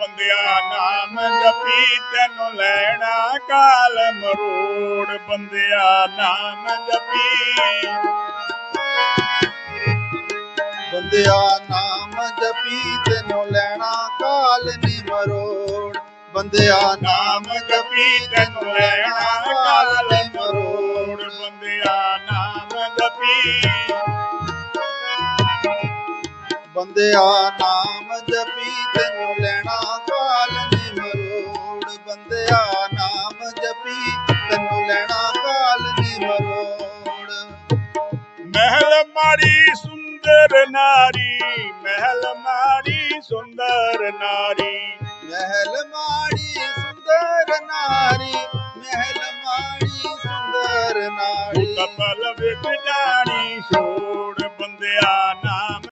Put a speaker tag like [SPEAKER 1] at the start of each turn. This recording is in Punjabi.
[SPEAKER 1] ਬੰਦਿਆ ਨਾਮ ਜਪੀ, ਤੈਨੂੰ ਲੈਣਾ ਕਾਲ ਮਰੋੜ। ਬੰਦਿਆ ਨਾਮ ਜਪੀ।
[SPEAKER 2] ਬੰਦਿਆ ਨਾਮ ਜਪੀ, ਤੈਨੂੰ ਲੈਣਾ ਕਾਲ ਨੀ ਮਰੋੜ। ਬੰਦਿਆ
[SPEAKER 1] ਨਾਮ ਜਪੀ, ਤੈਨੂੰ ਲੈਣਾ ਕਾਲ ਮਰੋੜ। ਬੰਦਿਆ ਨਾਮ ਜਪੀ।
[SPEAKER 2] ਬੰਦਿਆ ਨਾਮ ਜਪੀ ਜਪੀ ਤੈਨੂੰ ਲੈਣਾ ਕਾਲ ਨੀ ਮਰੋੜ
[SPEAKER 1] ਮਹਿਲ ਮਾਰੀ ਸੁੰਦਰ ਨਾਰੀ ਮਹਿਲ ਮਾਰੀ ਸੁੰਦਰ ਨਾਰੀ
[SPEAKER 2] ਮਹਿਲ ਮਾੜੀ ਸੁੰਦਰ ਨਾਰੀ ਮਹਿਲ ਮਾੜੀ ਸੁੰਦਰ ਨਾਰੀ
[SPEAKER 1] ਕਪਲ ਵਿੱਚ ਜਾਣੀ ਛੋੜ ਬੰਦਿਆ